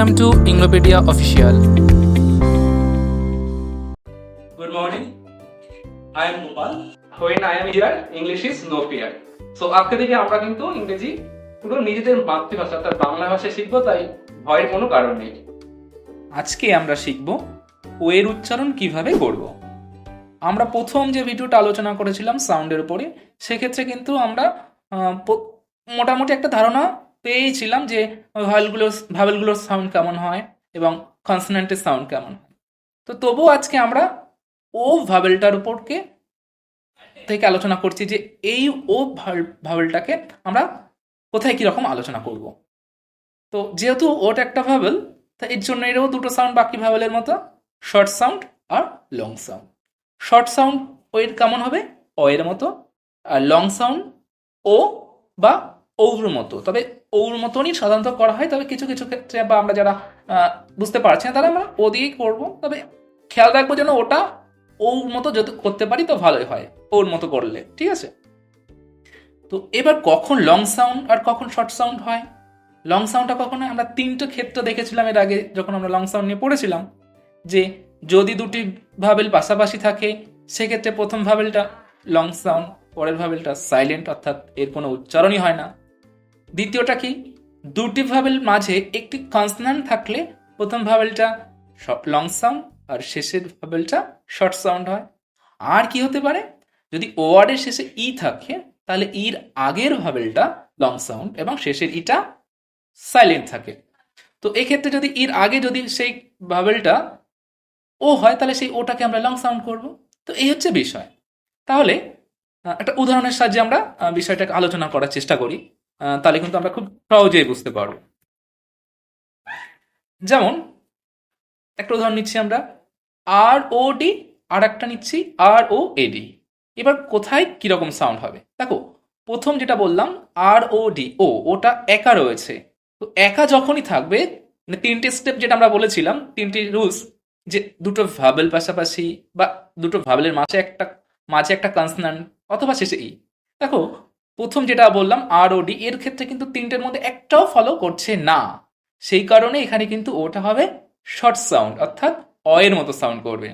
Welcome to Inglopedia Official. Good morning. I am Gopal. When I am here, English is no fear. So আজকে থেকে আমরা কিন্তু ইংরেজি পুরো নিজেদের মাতৃভাষা অর্থাৎ বাংলা ভাষায় শিখব তাই ভয়ের কোনো কারণ নেই আজকে আমরা শিখব ও এর উচ্চারণ কীভাবে করব আমরা প্রথম যে ভিডিওটা আলোচনা করেছিলাম সাউন্ডের উপরে সেক্ষেত্রে কিন্তু আমরা আহ, মোটামুটি একটা ধারণা পেয়েছিলাম যে ভাওয়েলগুলোর ভাবেলগুলোর সাউন্ড কেমন হয় এবং কনসোনেন্টের সাউন্ড কেমন হয়। তো তবুও আজকে আমরা ও ভাবেলটার উপরকে থেকে আলোচনা করছি যে এই ও ভাবেলটাকে আমরা কোথায় কীরকম আলোচনা করব। তো যেহেতু ওটা একটা ভাবেল, তা এর জন্য এরও দুটো সাউন্ড বাকি ভাবেলের মতো শর্ট সাউন্ড আর লং সাউন্ড শর্ট সাউন্ড ও এর কেমন হবে? অ এর মতো। আর লং সাউন্ড ও বা ঔর মতো। তবে ঔর মতনই সাধারণত করা হয়, তবে কিছু কিছু ক্ষেত্রে বা আমরা যারা বুঝতে পারছি না তারা আমরা ও দিয়েই করব। তবে খেয়াল রাখব যেন ওটা ওর মতো যদি করতে পারি তো ভালোই হয়, ওর মতো করলে, ঠিক আছে? তো এবার কখন লং সাউন্ড আর কখন শর্ট সাউন্ড হয়? লং সাউন্ডটা কখন হয়? আমরা তিনটে ক্ষেত্র দেখেছিলাম এর আগে যখন আমরা লং সাউন্ড নিয়ে পড়েছিলাম, যে যদি দুটি ভাবেল পাশাপাশি থাকে, সেক্ষেত্রে প্রথম ভাবেলটা লং সাউন্ড পরের ভাবেলটা সাইলেন্ট অর্থাৎ এর কোনো উচ্চারণই হয় না। দ্বিতীয়টা কি? দুটি ভাবেল মাঝে একটি কনসনান্ট থাকলে প্রথম ভাবেলটা লং সাউন্ড আর শেষের ভাবেলটা শর্ট সাউন্ড হয়। আর কি হতে পারে? যদি ওয়ার্ডের শেষে ই থাকে, তাহলে ইর আগের ভাবেলটা লং সাউন্ড এবং শেষের ইটা সাইলেন্ট থাকে। তো এক্ষেত্রে যদি ইর আগে যদি সেই ভাবেলটা ও হয়, তাহলে সেই ওটাকে আমরা লং সাউন্ড করব। তো এই হচ্ছে বিষয়। তাহলে একটা উদাহরণের সাহায্যে আমরা বিষয়টাকে আলোচনা করার চেষ্টা করি। তাহলে কিন্তু আমরা খুব সহজেই বুঝতে পারব। যেমন, একটা উদাহরণ নিচ্ছি আমরা। আর ও ডি আর একটা নিচ্ছি আর ও এডি এবার কোথায় কীরকম সাউন্ড হবে? দেখো, প্রথম যেটা বললাম আর ও ডি ও ওটা একা রয়েছে। তো একা যখনই থাকবে মানে তিনটে স্টেপ যেটা আমরা বলেছিলাম, তিনটি রুলস যে দুটো ভাবেল পাশাপাশি বা দুটো ভাবেলের মাঝে একটা মাঝে একটা কনসনান্ট অথবা শেষে ই দেখো প্রথম যেটা বললাম আর ও ডি এর ক্ষেত্রে কিন্তু তিনটের মধ্যে একটাও ফলো করছে না। সেই কারণে এখানে কিন্তু ওটা হবে শর্ট সাউন্ড অর্থাৎ অ এর মতো সাউন্ড করবে।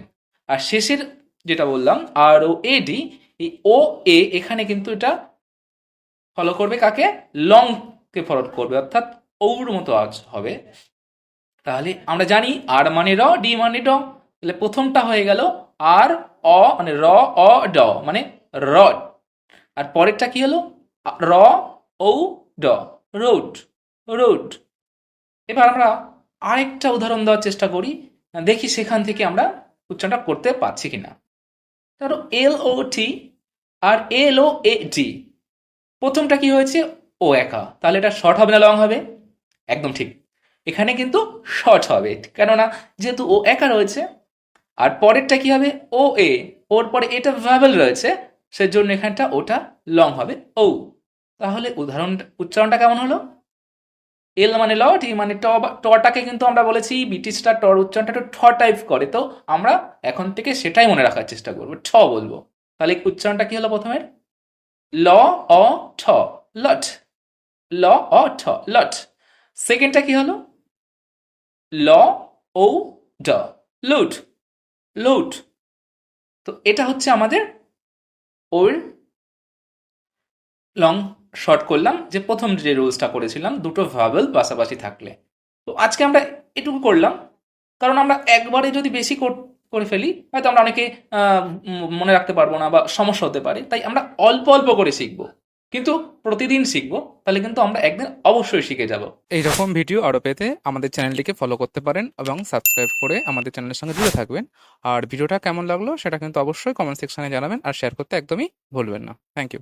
আর শেষের যেটা বললাম আর ও এ ডি এই ও এ এখানে কিন্তু এটা ফলো করবে কাকে? লং কে ফলো করবে, অর্থাৎ ওর মতো আজ হবে। তাহলে আমরা জানি আর মানে র ডি মানে ড। তাহলে প্রথমটা হয়ে গেল আর অ মানে র, অ, ড মানে রড আর পরেরটা কি হলো? র ও ড, রোড রোড। এবার আমরা আরেকটা উদাহরণ দেওয়ার চেষ্টা করি দেখি সেখান থেকে আমরা উচ্চারণটা করতে পারছি কিনা। ধরো এল ও টি আর এল ও এ ডি প্রথমটা কি হয়েছে? ও একা। তাহলে এটা শর্ট হবে না লং হবে? একদম ঠিক। এখানে কিন্তু শর্ট হবে, কেননা যেহেতু ও একা রয়েছে, আর পরেরটা কি হবে? ও এ। ওর পরে এটা ভাবেল রয়েছে সেজন্য এখানটা ওটা লং হবে। ও, তাহলে উদাহরণ, উচ্চারণটা কেমন হলো? এল মানে ল টি মানে ট টটাকে কিন্তু আমরা বলেছি ব্রিটিশরা টর উচ্চারণটা একটু ঠ টাইপ করে। তো আমরা এখন থেকে সেটাই মনে রাখার চেষ্টা করব। ঠ বলব। তাহলে উচ্চারণটা কি হলো প্রথমের? ল, অ, ঠ, লট। ল, অ, ঠ, লট। সেকেন্ডটা কি হলো? ল ও ড। লুট। লুট। তো এটা হচ্ছে আমাদের ওর লং, শর্ট করলাম, যে প্রথম যে রুলসটা করেছিলাম, দুটো ভাবেল পাশাপাশি থাকলে। তো আজকে আমরা এটুকু করলাম, কারণ আমরা একবারে যদি বেশি কর- ফেলি, হয়তো আমরা অনেকে মনে রাখতে পারব না বা সমস্যা হতে পারে, তাই আমরা অল্প অল্প করে শিখব। কিন্তু প্রতিদিন শিখব, তাহলে কিন্তু আমরা একদিন অবশ্যই শিখে যাব। এই রকম ভিডিও আরও পেতে আমাদের চ্যানেলটিকে ফলো করতে পারেন এবং সাবস্ক্রাইব করে আমাদের চ্যানেলের সঙ্গে জুড়ে থাকবেন। আর ভিডিওটা কেমন লাগল সেটা কিন্তু অবশ্যই কমেন্ট সেকশনে জানাবেন আর শেয়ার করতে একদমই ভুলবেন না। Thank you